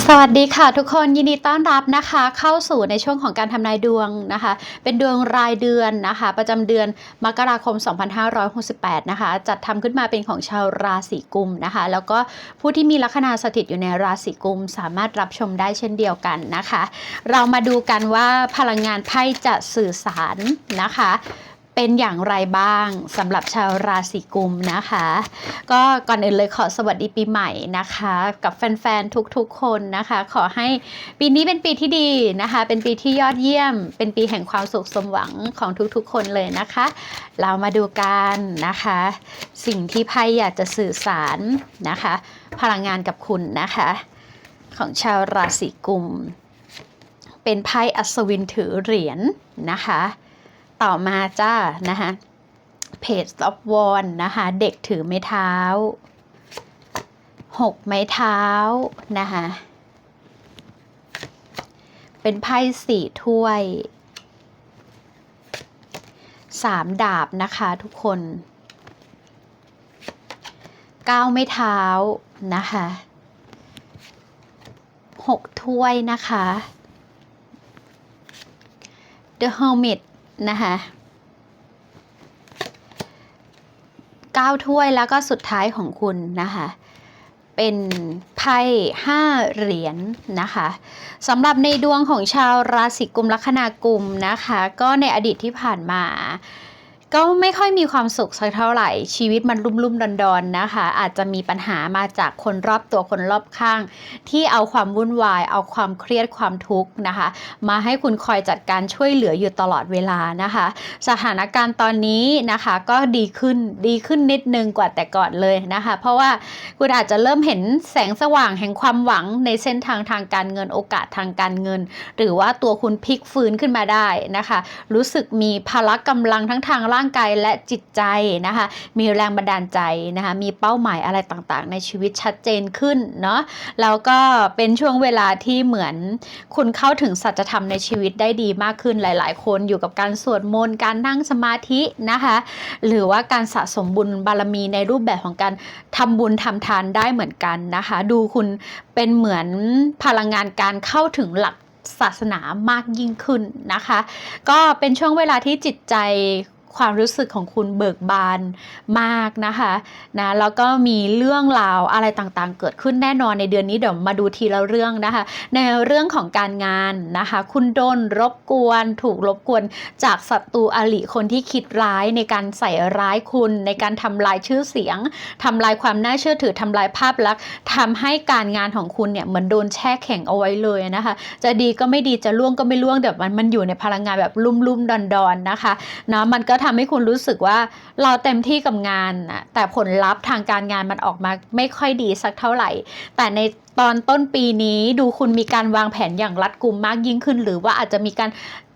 สวัสดีค่ะทุกคนยินดีต้อนรับนะคะ เข้าสู่ในช่วงของการทำนายดวงนะคะ เป็นดวงรายเดือนนะคะ ประจำเดือนมกราคม 2568 นะคะ จัดทำขึ้นมาเป็นของชาวราศีกุมนะคะ แล้วก็ผู้ที่มีลัคนาสถิตอยู่ในราศีกุม สามารถรับชมได้เช่นเดียวกันนะคะ เรามาดูกันว่าพลังงานไพ่จะสื่อสารนะคะ เป็นอย่างไรบ้างสำหรับชาวราศีกุมนะคะ ก็ก่อนอื่นเลยขอสวัสดีปีใหม่นะคะ กับแฟนๆทุกๆคนนะคะ ขอให้ปีนี้เป็นปีที่ดีนะคะ เป็นปีที่ยอดเยี่ยม เป็นปีแห่งความสุขสมหวังของทุกๆคนเลยนะคะ เรามาดูกันนะคะ สิ่งที่ไพ่อยากจะสื่อสารนะคะ พลังงานกับคุณนะคะ ของชาวราศีกุม เป็นไพ่อัศวินถือเหรียญนะคะ ต่อมาจ้านะคะเพจออฟวอนนะคะ เด็กถือไม้เท้าหกไม้เท้านะคะเป็นไพ่สี่ถ้วยสามดาบนะคะทุกคนเก้าไม้เท้านะคะหกถ้วยนะคะ The Hermit นะคะเก้าถ้วยแล้วก็สุดท้ายของคุณนะคะเป็นไพ่ห้าเหรียญนะคะสำหรับในดวงของชาวราศีกุมลัคนากุมนะคะ ก็ในอดีตที่ผ่านมา ก็ไม่ค่อยมีความสุขสักเท่าไหร่ ชีวิตมันรุ่มรุ่มดอนดอนนะคะ อาจจะมีปัญหามาจากคนรอบตัวคนรอบข้าง ที่เอาความวุ่นวาย เอาความเครียดความทุกข์นะคะ มาให้คุณคอยจัดการช่วยเหลืออยู่ตลอดเวลานะคะ สถานการณ์ตอนนี้นะคะก็ดีขึ้นดีขึ้นนิดนึงกว่าแต่ก่อนเลยนะคะ เพราะว่าคุณอาจจะเริ่มเห็นแสงสว่างแห่งความหวังในเส้นทางทางการเงินโอกาสทางการเงิน หรือว่าตัวคุณพลิกฟื้นขึ้นมาได้นะคะ รู้สึกมีพละกำลังทั้งทางร่างางกายและจิตใจนะคะ มีแรงบันดาลใจนะคะ มีเป้าหมายอะไรต่างๆ ในชีวิตชัดเจนขึ้นเนาะแล้วก็เป็นช่วงเวลาที่เหมือนคุณเข้าถึงสัจธรรมในชีวิตได้ดีมากขึ้นหลาย ๆ คนอยู่กับการสวดมนต์การนั่งสมาธินะคะ หรือว่าการสะสมบุญบารมีในรูปแบบของการทำบุญทำทานได้เหมือนกันนะคะ ดูคุณเป็นเหมือนพลังงานการเข้าถึงหลักศาสนามากยิ่งขึ้นนะคะ ก็เป็นช่วงเวลาที่จิตใจ ความรู้สึกของคุณเบิกบานมากนะคะนะแล้วก็มีเรื่องราวอะไรต่างๆ เกิดขึ้นแน่นอนในเดือนนี้เดี๋ยวมาดูทีละเรื่องนะคะ ในเรื่องของการงานนะคะ คุณโดนรบกวนถูกรบกวนจากศัตรูอริคนที่คิดร้ายในการใส่ร้ายคุณ ในการทำลายชื่อเสียงทำลายความน่าเชื่อถือทำลายภาพลักษณ์ทำให้การงานของคุณเนี่ยเหมือนโดนแช่แข็งเอาไว้เลยนะคะ จะดีก็ไม่ดีจะล่วงก็ไม่ล่วงเดี๋ยวมันมันอยู่ในพลังงานแบบลุ่มๆดอนๆนะคะเนาะมันก็ทำให้คุณรู้สึกว่าเราเต็มที่กับงานนะแต่ผลลัพธ์ทางการงานมันออกมาไม่ค่อยดีสักเท่าไหร่ แต่ในตอนต้นปีนี้ดูคุณมีการวางแผนอย่างรัดกุมมากยิ่งขึ้น หรือว่าอาจจะมีการ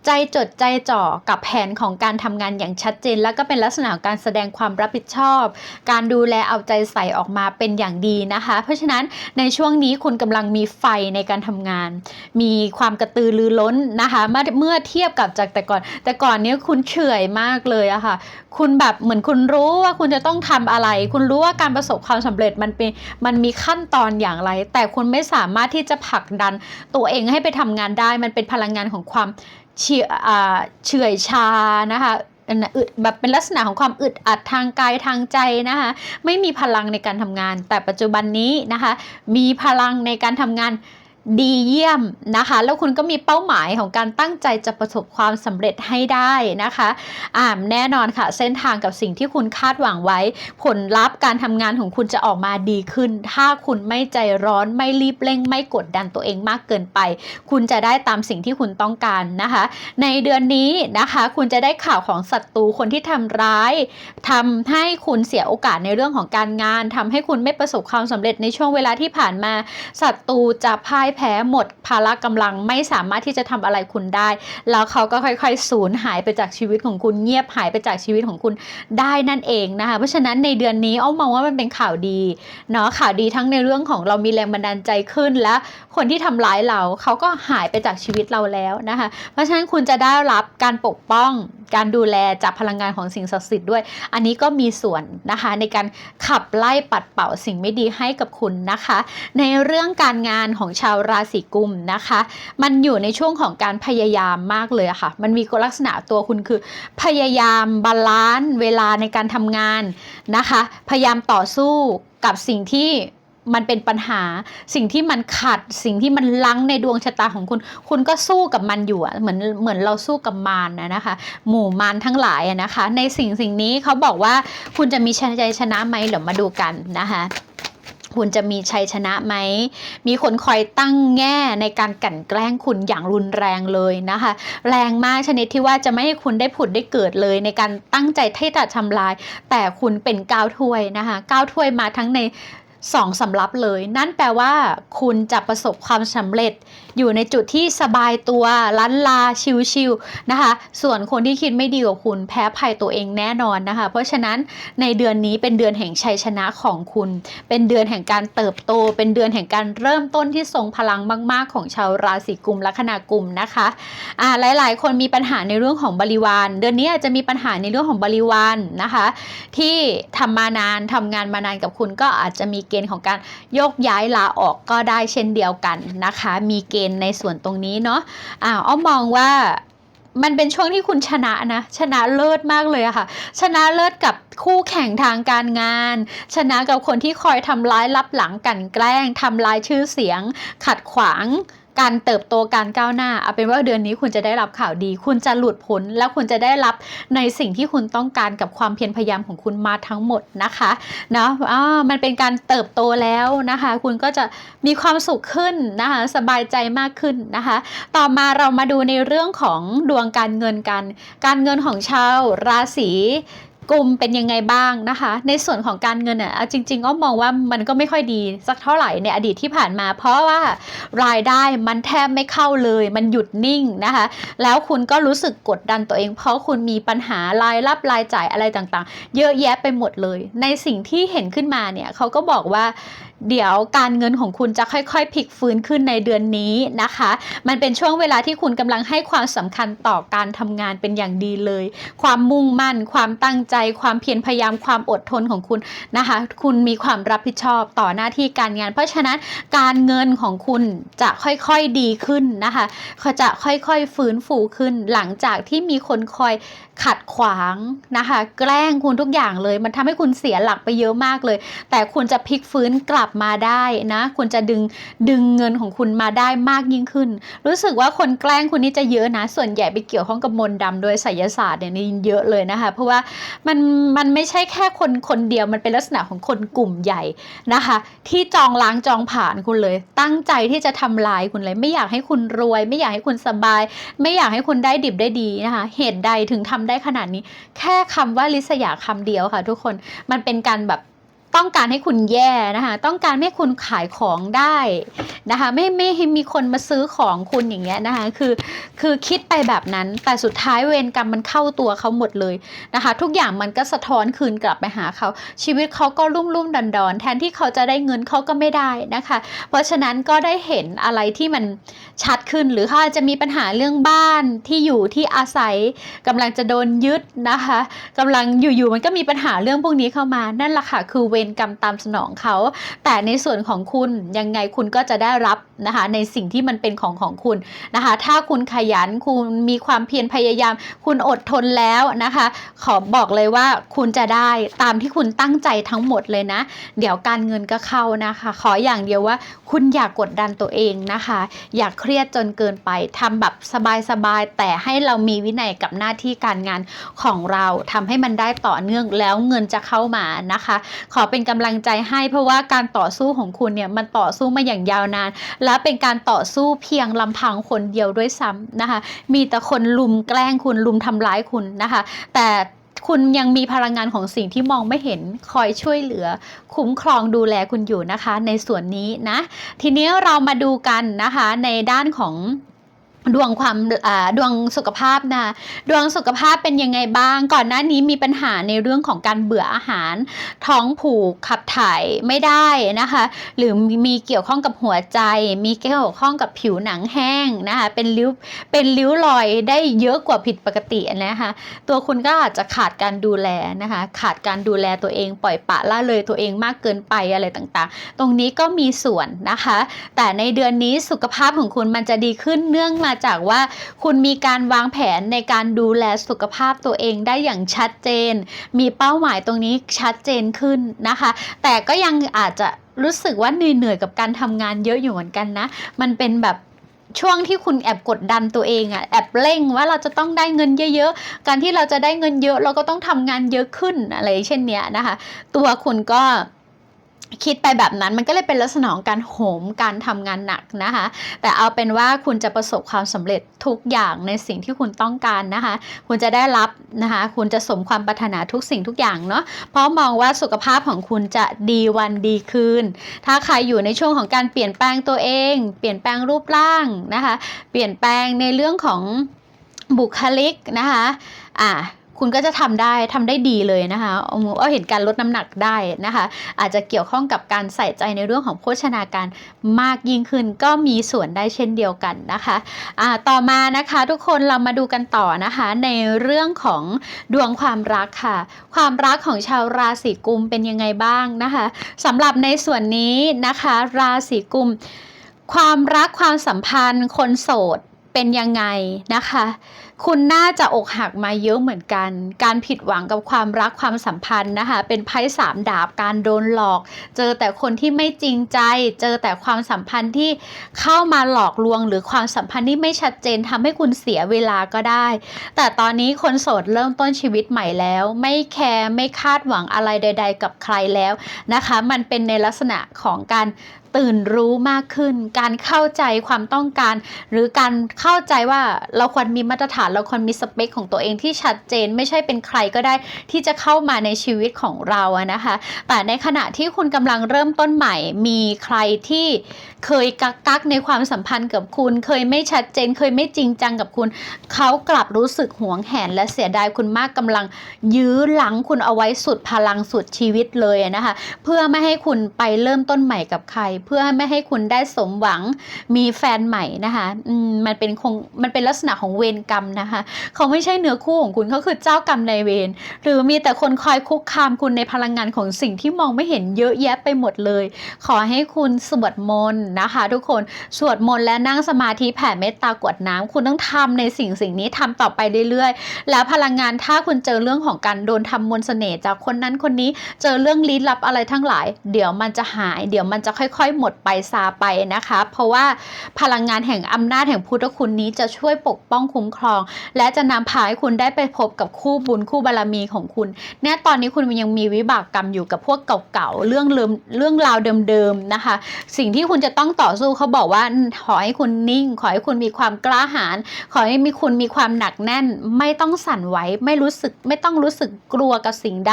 ใจจดใจจ่อกับแผนของการทำงานอย่างชัดเจน แล้วก็เป็นลักษณะการแสดงความรับผิดชอบ การดูแลเอาใจใส่ออกมาเป็นอย่างดีนะคะ เพราะฉะนั้นในช่วงนี้คุณกำลังมีไฟในการทำงาน มีความกระตือรือร้นนะคะเมื่อเมื่อเทียบกับจากแต่ก่อน แต่ก่อนเนี้ยคุณเฉื่อยมากเลยอะค่ะคุณแบบเหมือนคุณรู้ว่าคุณจะต้องทำอะไร คุณรู้ว่าการประสบความสำเร็จมันเป็นมันมีขั้นตอนอย่างไร แต่คุณไม่สามารถที่จะผลักดันตัวเองให้ไปทำงานได้ มันเป็นพลังงานของความ เฉื่อยชานะคะอันน่ะอึดแบบเป็นลักษณะของความอึดอัดทางกายทางใจนะคะไม่มีพลังในการทำงาน แต่ปัจจุบันนี้นะคะมีพลังในการทำงาน ดีเยี่ยมนะคะ แล้วคุณก็มีเป้าหมายของการตั้งใจจะประสบความสำเร็จให้ได้นะคะอ่าแน่นอนค่ะ เส้นทางกับสิ่งที่คุณคาดหวังไว้ ผลลัพธ์การทำงานของคุณจะออกมาดีขึ้น ถ้าคุณไม่ใจร้อนไม่รีบเร่ง ไม่กดดันตัวเองมากเกินไป คุณจะได้ตามสิ่งที่คุณต้องการนะคะ ในเดือนนี้นะคะ คุณจะได้ข่าวของศัตรูคนที่ทำร้ายทำให้คุณเสียโอกาสในเรื่องของการงานทำให้คุณไม่ประสบความสำเร็จในช่วงเวลาที่ผ่านมาศัตรูจะพ่ายแพ้หมดพละกำลังไม่สามารถที่จะทำอะไรคุณได้ แล้วเขาก็ค่อยๆสูญหายไปจากชีวิตของคุณเงียบหายไปจากชีวิตของคุณได้นั่นเองนะคะเพราะฉะนั้นในเดือนนี้อ้อมมองว่ามันเป็นข่าวดีเนาะข่าวดีทั้งในเรื่องของเรามีแรงบันดาลใจขึ้น และคนที่ทำร้ายเราเขาก็หายไปจากชีวิตเราแล้วนะคะเพราะฉะนั้นคุณจะได้รับการปกป้องการดูแลจากพลังงานของสิ่งศักดิ์สิทธิ์ด้วย อันนี้ก็มีส่วนนะคะในการขับไล่ปัดเป่าสิ่งไม่ดีให้กับคุณนะคะ ในเรื่องการงานของชาวราศีกุมนะคะ มันอยู่ในช่วงของการพยายามมากเลยะค่ะ มันมีลักษณะตัวคุณคือ พยายามบาลานซ์เวลาในการทำงานนะคะ พยายามต่อสู้กับสิ่งที่ มันเป็นปัญหาสิ่งที่มันขัดสิ่งที่มันลังในดวงชะตาของคุณ คุณก็สู้กับมันอยู่อะเหมือนเหมือนเราสู้กับมารนะนะคะ หมู่มารทั้งหลายนะคะ ในสิ่งสิ่งนี้เขาบอกว่าคุณจะมีชัยชนะไหมเดี๋ยวมาดูกันนะคะคุณจะมีชัยชนะไหม มีคนคอยตั้งแง่ในการกลั่นแกล้งคุณอย่างรุนแรงเลยนะคะ แรงมากชนิดที่ว่าจะไม่ให้คุณได้ผุดได้เกิดเลยในการตั้งใจที่จะทำลาย แต่คุณเป็นก้าวถ้วยนะคะ ก้าวถ้วยมาทั้งใน สองสำรับเลย นั่นแปลว่า คุณจะประสบความสำเร็จ อยู่ในจุดที่สบายตัวลันลาชิวๆนะคะ ส่วนคนที่คิดไม่ดีกับคุณแพ้ภัยตัวเองแน่นอนนะคะ เพราะฉะนั้นในเดือนนี้เป็นเดือนแห่งชัยชนะของคุณ เป็นเดือนแห่งการเติบโต เป็นเดือนแห่งการเริ่มต้นที่ทรงพลังมาก ๆ ของชาวราศีกุมลัคนากุมนะคะอ่าหลาย ๆ คนมีปัญหาในเรื่องของบริวาร เดือนนี้อาจจะมีปัญหาในเรื่องของบริวารนะคะ ที่ทำมานานทำงานมานานกับคุณก็อาจจะมีเกณฑ์ของการโยกย้ายลาออกก็ได้เช่นเดียวกันนะคะ มีเกณฑ์ในส่วนตรงนี้เนาะอ้าวอ้อมมองว่ามันเป็นช่วงที่คุณชนะนะ ชนะเลิศมากเลยอะค่ะ ชนะเลิศกับคู่แข่งทางการงาน ชนะกับคนที่คอยทำร้ายรับหลังกันแกล้งทำลายชื่อเสียง ขัดขวาง การเติบโตการก้าวหน้าเอาเป็นว่าเดือนนี้คุณจะได้รับข่าวดี คุณจะหลุดพ้นแล้วคุณจะได้รับในสิ่งที่คุณต้องการกับความเพียรพยายามของคุณมาทั้งหมดนะคะเนาะอ่ามันเป็นการเติบโตแล้วนะคะ คุณก็จะมีความสุขขึ้นนะคะสบายใจมากขึ้นนะคะ ต่อมาเรามาดูในเรื่องของดวงการเงินกัน การเงินของชาวราศี กลุ่มเป็นยังไงบ้างนะคะ ในส่วนของการเงินอะจริงๆก็มองว่ามันก็ไม่ค่อยดีสักเท่าไหร่ในอดีตที่ผ่านมา เพราะว่ารายได้มันแทบไม่เข้าเลย มันหยุดนิ่งนะคะ แล้วคุณก็รู้สึกกดดันตัวเอง เพราะคุณมีปัญหารายรับรายจ่ายอะไรต่างๆ เยอะแยะไปหมดเลย ในสิ่งที่เห็นขึ้นมาเนี่ยเขาก็บอกว่า เดี๋ยวการเงินของคุณจะค่อยๆพลิกฟื้นขึ้นในเดือนนี้นะคะ มันเป็นช่วงเวลาที่คุณกำลังให้ความสำคัญต่อการทำงานเป็นอย่างดีเลย ความมุ่งมั่น ความตั้งใจ ความเพียรพยายามความอดทนของคุณนะคะ คุณมีความรับผิดชอบต่อหน้าที่การงาน เพราะฉะนั้นการเงินของคุณจะค่อยๆดีขึ้นนะคะเขาจะค่อยๆฟื้นฟูขึ้นหลังจากที่มีคนคอยขัดขวางนะคะ แกล้งคุณทุกอย่างเลย มันทำให้คุณเสียหลักไปเยอะมากเลย แต่คุณจะพลิกฟื้นกลับมาได้นะคุณจะดึงดึงเงินของคุณมาได้มากยิ่งขึ้น รู้สึกว่าคนแกล้งคุณนี่จะเยอะนะ ส่วนใหญ่ไปเกี่ยวข้องกับมนต์ดำโดยไสยศาสตร์เนี่ยนี่เยอะเลยนะคะ เพราะว่ามันมันไม่ใช่แค่คนคนเดียวมันเป็นลักษณะของคนกลุ่มใหญ่นะคะ ที่จองล้างจองผ่านคุณเลย ตั้งใจที่จะทำลายคุณเลย ไม่อยากให้คุณรวย ไม่อยากให้คุณสบาย ไม่อยากให้คุณได้ดิบได้ดีนะคะ เหตุใดถึงทำได้ขนาดนี้ แค่คำว่าลิษยาคำเดียวค่ะ ทุกคนมันเป็นการแบบ ต้องการให้คุณแย่นะคะ ต้องการให้คุณขายของได้นะคะ ไม่ไม่ให้มีคนมาซื้อของคุณอย่างเงี้ยนะคะ คือคือคิดไปแบบนั้น แต่สุดท้ายเวรกรรมมันเข้าตัวเขาหมดเลยนะคะ ทุกอย่างมันก็สะท้อนคืนกลับไปหาเขา ชีวิตเขาก็รุ่มรุ่มดอนดอนแทนที่เขาจะได้เงินเขาก็ไม่ได้นะคะ เพราะฉะนั้นก็ได้เห็นอะไรที่มันชัดขึ้นหรือเขาอาจจะมีปัญหาเรื่องบ้านที่อยู่ที่อาศัยกำลังจะโดนยึดนะคะกำลังอยู่ๆมันก็มีปัญหาเรื่องพวกนี้เข้ามานั่นแหละค่ะคือเวรกรรมตามสนองเขา แต่ในส่วนของคุณยังไงคุณก็จะได้รับนะคะในสิ่งที่มันเป็นของของคุณนะคะ ถ้าคุณขยันคุณมีความเพียรพยายาม คุณอดทนแล้วนะคะ ขอบอกเลยว่าคุณจะได้ตามที่คุณตั้งใจทั้งหมดเลยนะ เดี๋ยวการเงินก็เข้านะคะ ขออย่างเดียวว่าคุณอย่ากกดดันตัวเองนะคะ อย่าเครียดจนเกินไปทำแบบสบายๆแต่ให้เรามีวินัยกับหน้าที่การงานของเราทำให้มันได้ต่อเนื่องแล้วเงินจะเข้ามานะคะ ขอเป็นเป็นกำลังใจให้ เพราะว่าการต่อสู้ของคุณเนี่ยมันต่อสู้มาอย่างยาวนาน และเป็นการต่อสู้เพียงลำพังคนเดียวด้วยซ้ำนะคะ มีแต่คนลุมแกล้งคุณลุมทำร้ายคุณนะคะ แต่คุณยังมีพลังงานของสิ่งที่มองไม่เห็นคอยช่วยเหลือ คุ้มครองดูแลคุณอยู่นะคะ ในส่วนนี้นะ ทีนี้เรามาดูกันนะคะในด้านของ ดวงความดวงสุขภาพนะ ดวงสุขภาพเป็นยังไงบ้าง ก่อนหน้านี้มีปัญหาในเรื่องของการเบื่ออาหาร ท้องผูกขับถ่ายไม่ได้นะคะ หรือมีเกี่ยวข้องกับหัวใจ มีเกี่ยวข้องกับผิวหนังแห้งนะคะเป็นริ้วเป็นริ้วรอยได้เยอะกว่าผิดปกตินะคะตัวคุณก็อาจจะขาดการดูแลนะคะ ขาดการดูแลตัวเองปล่อยปะละเลยตัวเองมากเกินไปอะไรต่างๆ ตรงนี้ก็มีส่วนนะคะ แต่ในเดือนนี้สุขภาพของคุณมันจะดีขึ้นเนื่องมาจากว่าคุณมีการวางแผนในการดูแลสุขภาพตัวเองได้อย่างชัดเจน มีเป้าหมายตรงนี้ชัดเจนขึ้นนะคะ แต่ก็ยังอาจจะรู้สึกว่าเหนื่อยๆกับการทำงานเยอะอยู่เหมือนกันนะ มันเป็นแบบช่วงที่คุณแอบกดดันตัวเองอะแอบเร่งว่าเราจะต้องได้เงินเยอะๆ การที่เราจะได้เงินเยอะ เราก็ต้องทำงานเยอะขึ้นอะไรเช่นเนี้ยนะคะ ตัวคุณก็ คิดไปแบบนั้นมันก็เลยเป็นลักษณะของการโหมการทำงานหนักนะคะ แต่เอาเป็นว่าคุณจะประสบความสำเร็จทุกอย่างในสิ่งที่คุณต้องการนะคะ คุณจะได้รับนะคะ คุณจะสมความปรารถนาทุกสิ่งทุกอย่างเนาะเพราะมองว่าสุขภาพของคุณจะดีวันดีคืน ถ้าใครอยู่ในช่วงของการเปลี่ยนแปลงตัวเอง เปลี่ยนแปลงรูปร่างนะคะ เปลี่ยนแปลงในเรื่องของบุคลิกนะคะอ่า คุณก็จะทำได้ทำได้ดีเลยนะคะเอาเอาเห็นการลดน้ำหนักได้นะคะ อาจจะเกี่ยวข้องกับการใส่ใจในเรื่องของโภชนาการมากยิ่งขึ้น ก็มีส่วนได้เช่นเดียวกันนะคะอ่าต่อมานะคะทุกคนเรามาดูกันต่อนะคะ ในเรื่องของดวงความรักค่ะ ความรักของชาวราศีกุมเป็นยังไงบ้างนะคะสำหรับในส่วนนี้นะคะ ราศีกุม ความรักความสัมพันธ์คนโสดเป็นยังไงนะคะคุณน่าจะอกหักมาเยอะเหมือนกัน การผิดหวังกับความรักความสัมพันธ์นะคะ เป็นไพ่สามดาบการโดนหลอก เจอแต่คนที่ไม่จริงใจ เจอแต่ความสัมพันธ์ที่เข้ามาหลอกลวง หรือความสัมพันธ์ที่ไม่ชัดเจนทำให้คุณเสียเวลาก็ได้ แต่ตอนนี้คนโสดเริ่มต้นชีวิตใหม่แล้ว ไม่แคร์ไม่คาดหวังอะไรใด ๆ กับใครแล้วนะคะ มันเป็นในลักษณะของการตื่นรู้มากขึ้น การเข้าใจความต้องการ หรือการเข้าใจว่าเราควรมีมาตรฐานเราควรมีสเปคของตัวเองที่ชัดเจนไม่ใช่เป็นใครก็ได้ที่จะเข้ามาในชีวิตของเราอะนะคะ แต่ในขณะที่คุณกำลังเริ่มต้นใหม่ มีใครที่เคยกักกักในความสัมพันธ์กับคุณ เคยไม่ชัดเจน เคยไม่จริงจังกับคุณ เขากลับรู้สึกหวงแหนและเสียดายคุณมากกำลังยื้อหลังคุณเอาไว้สุดพลังสุดชีวิตเลยนะคะ เพื่อไม่ให้คุณไปเริ่มต้นใหม่กับใคร เพื่อไม่ให้คุณได้สมหวังมีแฟนใหม่นะคะมมันเป็นคงมันเป็นลักษณะของเวรกรรมนะคะ เขาไม่ใช่เนื้อคู่ของคุณเขาคือเจ้ากรรมนายเวรหรือมีแต่คนคอยคุกคามคุณในพลังงานของสิ่งที่มองไม่เห็นเยอะแยะไปหมดเลย ขอให้คุณสวดมนต์นะคะ ทุกคนสวดมนต์และนั่งสมาธิแผ่เมตตากวดน้ำคุณต้องทำในสิ่งสิ่งนี้ทำต่อไปเรื่อยๆ แล้วพลังงานถ้าคุณเจอเรื่องของการโดนทำมนต์เสน่ห์จากคนนั้นคนนี้เจอเรื่องลี้ลับอะไรทั้งหลาย เดี๋ยวมันจะหาย เดี๋ยวมันจะค่อยๆ หมดไปซาไปนะคะ เพราะว่าพลังงานแห่งอำนาจแห่งพุทธคุณนี้จะช่วยปกป้องคุ้มครองและจะนำพาให้คุณได้ไปพบกับคู่บุญคู่บารมีของคุณเนี่ยตอนนี้คุณยังมีวิบากกรรมอยู่กับพวกเก่าๆเรื่องเดิมเรื่องราวเดิมๆนะคะ สิ่งที่คุณจะต้องต่อสู้เขาบอกว่าขอให้คุณนิ่ง ขอให้คุณมีความกล้าหาญขอให้มีคุณมีความหนักแน่น ไม่ต้องสั่นไหวไม่รู้สึกไม่ต้องรู้สึกกลัวกับสิ่งใด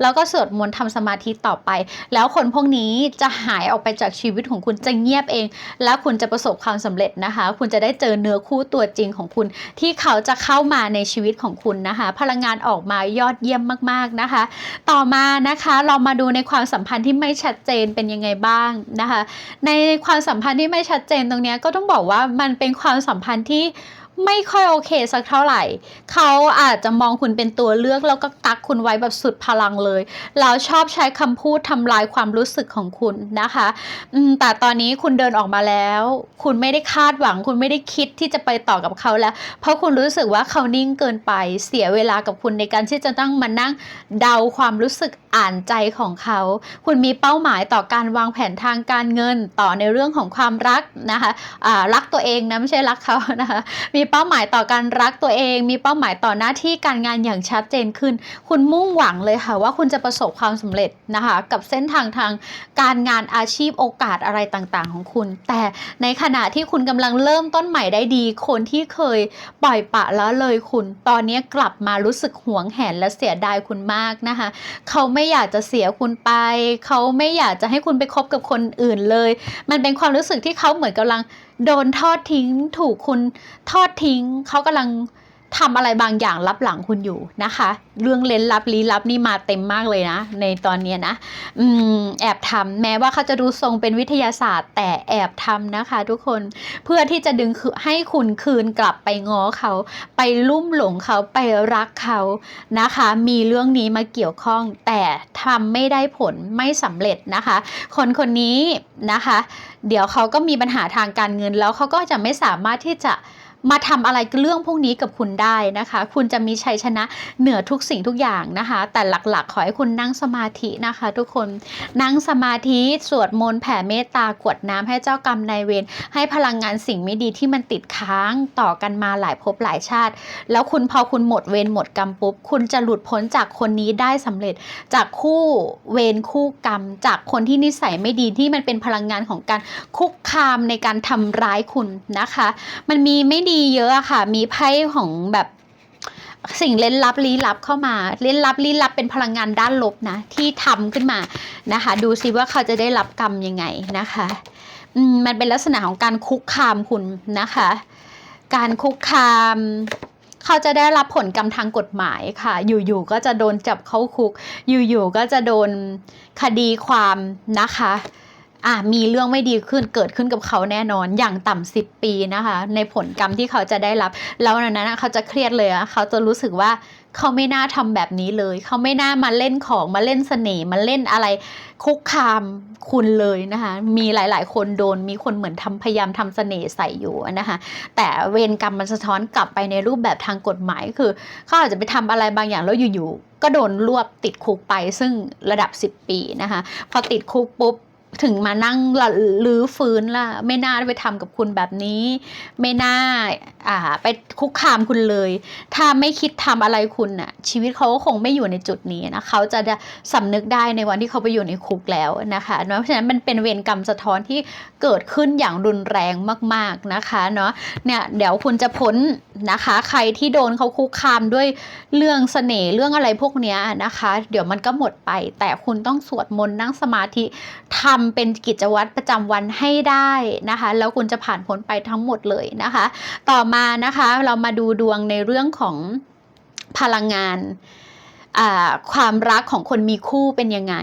แล้วก็สวดมนต์ทำสมาธิต่อไป แล้วคนพวกนี้จะหายออกไปจากชีวิตของคุณจะเงียบเอง แล้วคุณจะประสบความสำเร็จนะคะ คุณจะได้เจอเนื้อคู่ตัวจริงของคุณที่เขาจะเข้ามาในชีวิตของคุณนะคะ พลังงานออกมายอดเยี่ยมมากๆนะคะ ต่อมานะคะเรามาดูในความสัมพันธ์ที่ไม่ชัดเจนเป็นยังไงบ้างนะคะ ในความสัมพันธ์ที่ไม่ชัดเจนตรงนี้ก็ต้องบอกว่ามันเป็นความสัมพันธ์ที่ ไม่ค่อยโอเคสักเท่าไหร่ เขาอาจจะมองคุณเป็นตัวเลือกแล้วก็กักคุณไว้แบบสุดพลังเลยเราชอบใช้คำพูดทำลายความรู้สึกของคุณนะคะแต่ตอนนี้คุณเดินออกมาแล้ว คุณไม่ได้คาดหวัง คุณไม่ได้คิดที่จะไปต่อกับเขาแล้ว เพราะคุณรู้สึกว่าเขานิ่งเกินไป เสียเวลากับคุณในการที่จะต้องมานั่งเดาความรู้สึกอ่านใจของเขา คุณมีเป้าหมายต่อการวางแผนทางการเงินต่อในเรื่องของความรักนะคะอ่ารักตัวเองนะไม่ใช่รักเขานะคะมีเป้าหมายต่อการรักตัวเอง มีเป้าหมายต่อหน้าที่การงานอย่างชัดเจนขึ้น คุณมุ่งหวังเลยค่ะว่าคุณจะประสบความสำเร็จนะคะ กับเส้นทางทางการงานอาชีพโอกาสอะไรต่างๆ ของคุณ แต่ในขณะที่คุณกำลังเริ่มต้นใหม่ได้ดี คนที่เคยปล่อยปละละเลยคุณ ตอนนี้กลับมารู้สึกหวงแหนและเสียดายคุณมากนะคะ เขาไม่ไม่อยากจะเสียคุณไป เขาไม่อยากจะให้คุณไปคบกับคนอื่นเลย มันเป็นความรู้สึกที่เขาเหมือนกำลังโดนทอดทิ้ง ถูกคุณทอดทิ้ง เขากำลัง ทำอะไรบางอย่างลับหลังคุณอยู่นะคะ เรื่องเล้นลับลี้ลับนี่มาเต็มมากเลยนะ ในตอนนี้นะอืมแอบทำแม้ว่าเขาจะดูทรงเป็นวิทยาศาสตร์ แต่แอบทำนะคะ ทุกคนเพื่อที่จะดึงให้คุณคืนกลับไปง้อเขา ไปลุ่มหลงเขาไปรักเขานะคะ มีเรื่องนี้มาเกี่ยวข้อง แต่ทำไม่ได้ผลไม่สำเร็จนะคะ คนคนนี้นะคะ เดี๋ยวเขาก็มีปัญหาทางการเงินแล้วเขาก็จะไม่สามารถที่จะ มาทำอะไรเรื่องพวกนี้กับคุณได้นะคะ คุณจะมีชัยชนะเหนือทุกสิ่งทุกอย่างนะคะ แต่หลักๆ ขอให้คุณนั่งสมาธินะคะ ทุกคนนั่งสมาธิสวดมนต์แผ่เมตตากวดน้ำให้เจ้ากรรมนายเวรให้พลังงานสิ่งไม่ดีที่มันติดค้างต่อกันมาหลายภพหลายชาติ แล้วคุณพอคุณหมดเวรหมดกรรมปุ๊บคุณจะหลุดพ้นจากคนนี้ได้สำเร็จจากคู่เวรคู่กรรม จากคนที่นิสัยไม่ดีที่มันเป็นพลังงานของการคุกคามในการทำร้ายคุณนะคะ มันมีไม่ดีีเยอะอะค่ะ มีไพ่ของแบบสิ่งเล่นลับลี้ลับเข้ามาเล่นลับลี้ลับเป็นพลังงานด้านลบนะที่ทำขึ้นมานะคะ ดูซิว่าเขาจะได้รับกรรมยังไงนะคะมันเป็นลักษณะของการคุกคามคุณนะคะ การคุกคาม เขาจะได้รับผลกรรมทางกฎหมายค่ะ อยู่ๆก็จะโดนจับเข้าคุก อยู่ๆก็จะโดนคดีความนะคะ อะมีเรื่องไม่ดีขึ้นเกิดขึ้นกับเขาแน่นอนอย่างต่ำสิบปีนะคะ ในผลกรรมที่เขาจะได้รับ แล้วนั้นนะเขาจะเครียดเลยอะเขาจะรู้สึกว่าเขาไม่น่าทำแบบนี้เลย เขาไม่น่ามาเล่นของมาเล่นเสน่ห์มาเล่นอะไรคุกคามคุณเลยนะคะ มีหลาย ๆ คนโดน มีคนเหมือนทำพยายามทำเสน่ห์ใส่อยู่นะคะ แต่เวรกรรมมันสะท้อนกลับไปในรูปแบบทางกฎหมายคือเขาอาจจะไปทำอะไรบางอย่างแล้วอยู่ ๆ ก็โดนรวบติดคุกไปซึ่งระดับ 10 ปีนะคะ พอติดคุกปุ๊บ ถึงมานั่งล,ลื้อฟื้นล่ะ ไม่น่าไปทำกับคุณแบบนี้ ไม่น่าอ่า ไปคุกคามคุณเลย ถ้าไม่คิดทำอะไรคุณน่ะ ชีวิตเขาก็คงไม่อยู่ในจุดนี้นะเขาจะสำนึกได้ในวันที่เขาไปอยู่ในคุกแล้วนะคะเนาะเพราะฉะนั้นมันเป็นเวรกรรมสะท้อนที่เกิดขึ้นอย่างรุนแรงมาก ๆนะคะเนาะเนี่ยเดี๋ยวคุณจะพ้นนะคะ ใครที่โดนเขาคุกคามด้วยเรื่องเสน่ห์เรื่องอะไรพวกนี้นะคะ เดี๋ยวมันก็หมดไป แต่คุณต้องสวดมนต์นั่งสมาธิทำเป็นกิจวัตรประจำวันให้ได้นะคะ แล้วคุณจะผ่านพ้นไปทั้งหมดเลยนะคะ ต่อมานะคะเรามาดูดวงในเรื่องของพลังงาน ความรักของคนมีคู่เป็นยังไง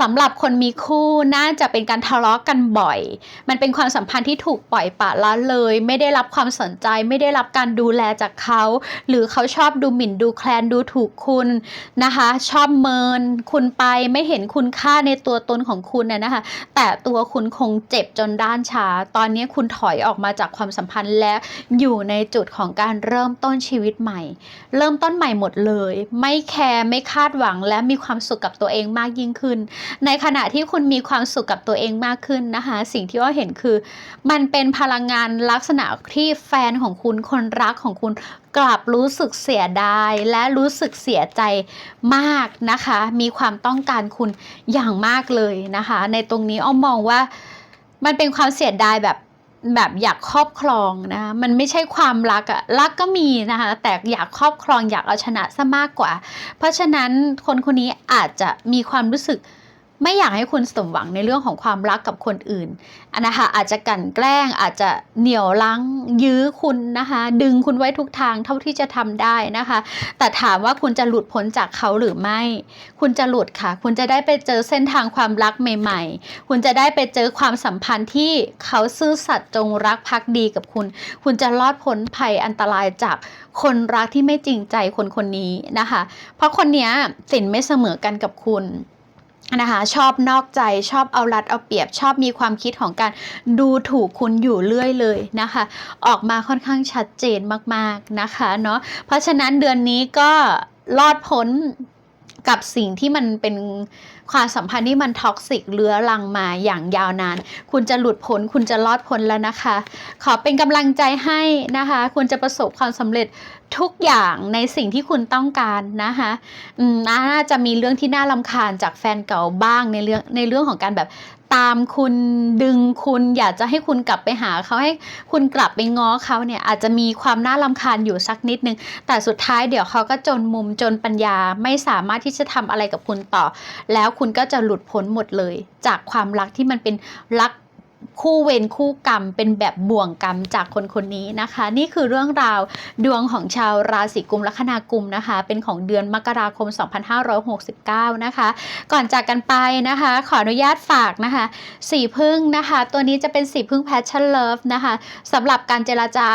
สำหรับคนมีคู่น่าจะเป็นการทะเลาะกันบ่อย มันเป็นความสัมพันธ์ที่ถูกปล่อยปละละเลย ไม่ได้รับความสนใจ ไม่ได้รับการดูแลจากเขา หรือเขาชอบดูหมิ่นดูแคลนดูถูกคุณนะคะ ชอบเมินคุณไปไม่เห็นคุณค่าในตัวตนของคุณนะนะคะ แต่ตัวคุณคงเจ็บจนด้านชาตอนนี้คุณถอยออกมาจากความสัมพันธ์และอยู่ในจุดของการเริ่มต้นชีวิตใหม่ เริ่มต้นใหม่หมดเลย ไม่แคร์ไม่คาดหวังและมีความสุขกับตัวเองมากยิ่งขึ้น ในขณะที่คุณมีความสุขกับตัวเองมากขึ้นนะคะ สิ่งที่ว่าเห็นคือ มันเป็นพลังงานลักษณะที่แฟนของคุณคนรักของคุณกลับรู้สึกเสียดายและรู้สึกเสียใจมากนะคะ มีความต้องการคุณอย่างมากเลยนะคะ ในตรงนี้อ้อมมองว่ามันเป็นความเสียดายแบบ แบบอยากครอบครองนะมันไม่ใช่ความรักอะรักก็มีนะคะแต่อยากครอบครองอยากเอาชนะซะมากกว่า เพราะฉะนั้นคนคนนี้อาจจะมีความรู้สึก ไม่อยากให้คุณสมหวังในเรื่องของความรักกับคนอื่นอันนะคะอาจจะกั่นแกล้งอาจจะเหนี่ยวลังยื้อคุณนะคะดึงคุณไว้ทุกทางเท่าที่จะทำได้นะคะ แต่ถามว่าคุณจะหลุดพ้นจากเขาหรือไม่ คุณจะหลุดค่ะ คุณจะได้ไปเจอเส้นทางความรักใหม่ ๆ คุณจะได้ไปเจอความสัมพันธ์ที่เขาซื่อสัตย์จงรักภักดีกับคุณ คุณจะรอดพ้นภัยอันตรายจากคนรักที่ไม่จริงใจคนคนนี้นะคะ เพราะคนนี้สินไม่เสมอกันกับคุณ นะคะชอบนอกใจชอบเอารัดเอาเปรียบชอบมีความคิดของการดูถูกคุณอยู่เรื่อยเลยนะคะ ออกมาค่อนข้างชัดเจนมากๆนะคะเนาะเพราะฉะนั้นเดือนนี้ก็รอดพ้นกับสิ่งที่มันเป็น ความสัมพันธ์ที่มันท็อกซิกเรื้อรังมาอย่างยาวนาน คุณจะหลุดพ้นคุณจะรอดพ้นแล้วนะคะ ขอเป็นกำลังใจให้นะคะ คุณจะประสบความสำเร็จทุกอย่างในสิ่งที่คุณต้องการนะคะอืมน่าจะมีเรื่องที่น่าลำคาญจากแฟนเก่าบ้างในเรื่องในเรื่องของการแบบ ตามคุณดึงคุณอยากจะให้คุณกลับไปหาเขาให้คุณกลับไปง้อเขาเนี่ยอาจจะมีความน่ารำคาญอยู่สักนิดนึง แต่สุดท้ายเดี๋ยวเขาก็จนมุมจนปัญญาไม่สามารถที่จะทำอะไรกับคุณต่อ แล้วคุณก็จะหลุดพ้นหมดเลย จากความรักที่มันเป็นรัก คู่เวรคู่กรรมเป็นแบบบ่วงกรรมจากคนคนนี้นะคะ นี่คือเรื่องราวดวงของชาวราศีกุมลัคนากุมนะคะ เป็นของเดือนมกราคม 2569 นะคะ ก่อนจากกันไปนะคะ ขออนุญาตฝากนะคะ สีพึ่งนะคะ ตัวนี้จะเป็นสีพึ่ง passion love นะคะสำหรับการเจราจา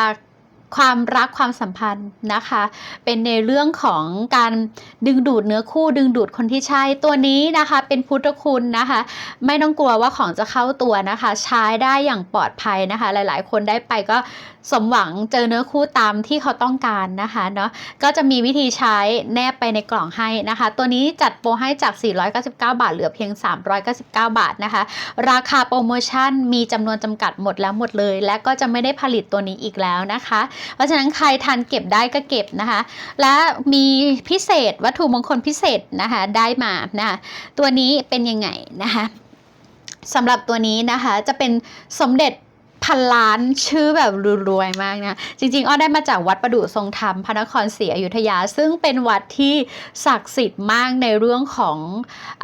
ความรักความสัมพันธ์นะคะ เป็นในเรื่องของการดึงดูดเนื้อคู่ดึงดูดคนที่ใช่ตัวนี้นะคะ เป็นพุทธคุณนะคะ ไม่ต้องกลัวว่าของจะเข้าตัวนะคะ ใช้ได้อย่างปลอดภัยนะคะ หลาย ๆ คนได้ไปก็สมหวังเจอเนื้อคู่ตามที่เขาต้องการนะคะเนาะก็จะมีวิธีใช้แนบไปในกล่องให้นะคะ ตัวนี้จัดโปรให้จาก 499 บาท เหลือเพียง 399 บาทนะคะ ราคาโปรโมชั่นมีจำนวนจำกัดหมดแล้วหมดเลย และก็จะไม่ได้ผลิตตัวนี้อีกแล้วนะคะเพราะฉะนั้นใครทันเก็บได้ก็เก็บนะคะ และมีพิเศษวัตถุมงคลพิเศษนะคะได้มานะคะตัวนี้เป็นยังไงนะคะสำหรับตัวนี้นะคะจะเป็นสมเด็จพันล้านชื่อแบบรวยๆมากนะจริงๆ อ้อได้มาจากวัดประดู่ทรงธรรมพระนครศรีอยุธยา ซึ่งเป็นวัดที่ศักดิ์สิทธิ์มากในเรื่องของ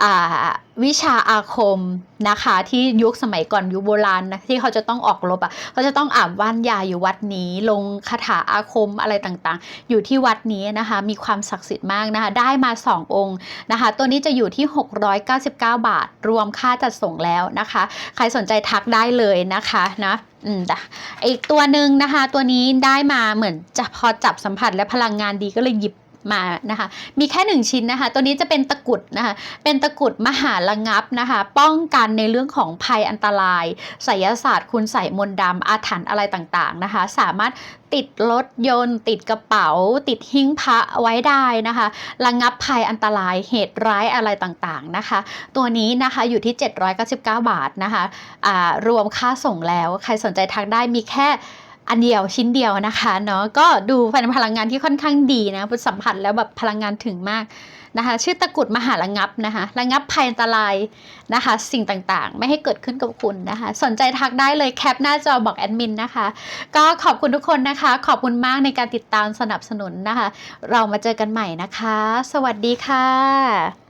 อา วิชาอาคมนะคะ ที่ยุคสมัยก่อนยุคโบราณนะที่เขาจะต้องออกรบอะเขาจะต้องอาบว่านยาอยู่วัดนี้ลงคาถาอาคมอะไรต่างๆ อยู่ที่วัดนี้นะคะ มีความศักดิ์สิทธิ์มากนะคะ ได้มา 2 องค์นะคะ ตัวนี้จะอยู่ที่ 699 บาท รวมค่าจัดส่งแล้วนะคะ ใครสนใจทักได้เลยนะคะนะอืมอีกตัวหนึ่งนะคะ ตัวนี้ได้มาเหมือนจะพอจับสัมผัสและพลังงานดีก็เลยหยิบ มานะคะ มีแค่หนึ่งชิ้นนะคะ ตัวนี้จะเป็นตะกุดนะคะ เป็นตะกุดมหาระงับนะคะ ป้องกันในเรื่องของภัยอันตรายไสยศาสตร์ คุณใส่มนต์ดำอาถรรพ์อะไรต่างๆนะคะ สามารถติดรถยนต์ ติดกระเป๋า ติดหิ้งพระไว้ได้นะคะ ระงับภัยอันตรายเหตุร้ายอะไรต่างๆนะคะ ตัวนี้นะคะอยู่ที่ 799 บาทนะคะรวมค่าส่งแล้ว ใครสนใจทักได้มีแค่ อันเดียวชิ้นเดียวนะคะเนาะก็ดูเป็นพลังงานที่ค่อนข้างดีนะสัมผัสแล้วแบบพลังงานถึงมากนะคะชื่อตะกุดมหาระงับนะคะระงับภัยอันตรายนะคะ สิ่งต่างๆ ไม่ให้เกิดขึ้นกับคุณนะคะ สนใจทักได้เลยแคปหน้าจอบอกแอดมินนะคะ ก็ขอบคุณทุกคนนะคะ ขอบคุณมากในการติดตามสนับสนุนนะคะ เรามาเจอกันใหม่นะคะ สวัสดีค่ะ